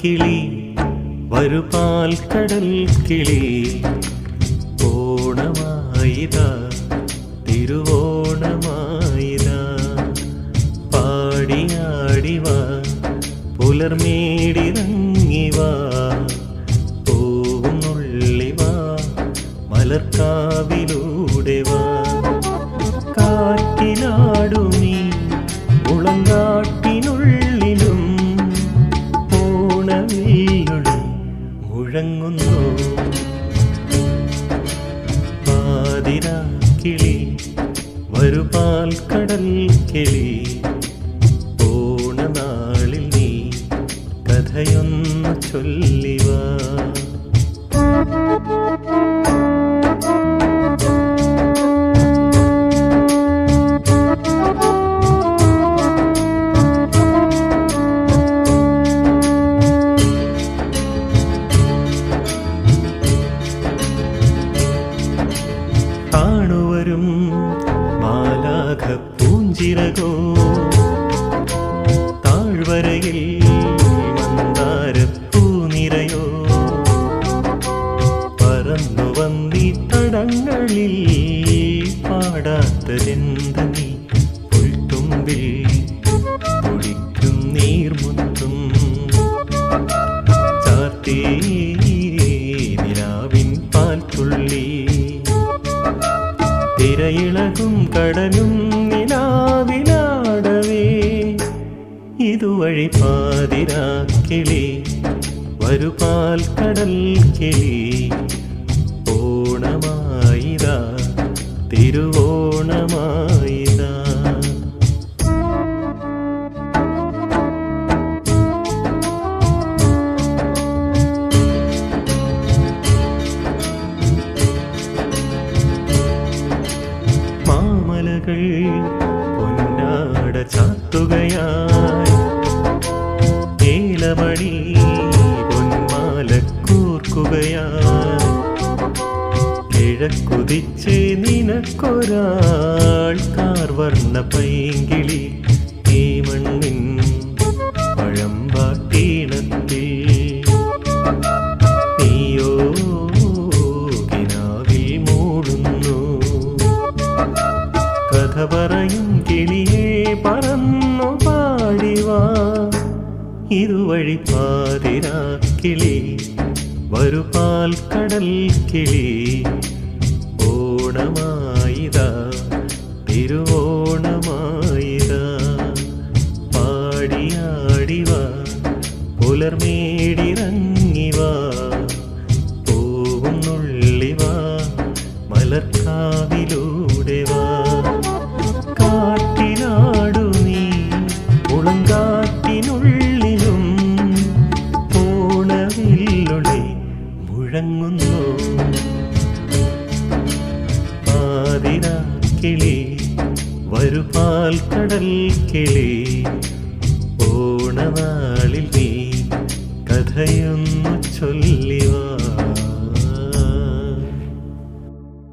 കിളി വരുപാൽ കടൽ കിളി ഓണമായിത തിരുവോണമായിത. പാടിയാടിവ പുലർമേടിറങ്ങിവാ പോകുന്നുള്ളിവ മലർക്കാവിലൂടെ കിളി വരുപാൽ കടൽ കിളി. ഓണനാളിൽ നീ കഥയൊന്നു ചൊല്ലിവാ കാണുവരും മാലാഖ പൂഞ്ചിറകോ. താഴ്വരയിൽ മന്ദാരപ്പൂനിരയോ പറന്നു വന്നി തടങ്ങളിൽ പാടാത്തതെന്ത നീ? പുൽത്തുമ്പിൽ തിരയിളകും കടലും നിലാവിലാടവേ. ഇതുവഴി പാതിരാക്കിളി വരുപാൽ കടൽ കിളി. ഓണമായിരാ തിരുവോണമായിതാ മാമലകൾ പൊന്നാട ചാത്തുകയായി. ഏലമണി പൊന്മാല കൂർക്കുകയായി. കിഴക്കുതിച്ച് നിനക്കൊരാൾ കാർവർണ പൈങ്കിളി പറയും കിളിയെ പറന്നു പാടിവാ ഇതുവഴി പാതിരാ കിളി. വരുപാൽ കടൽ കിളി. ഓണമായിതാ തിരുവോണമായിതാ. പാടിയാടിവാ പുലർമേടിറങ്ങിവാ പൂവും മലർക്കാവിലൂടെ വാ നീ മുളങ്കാറ്റിനുള്ളിലും ഓണവില്ലുടെ മുഴങ്ങുന്നു. പാതിരാ കിളി വരുപാൽ കടൽ കിളി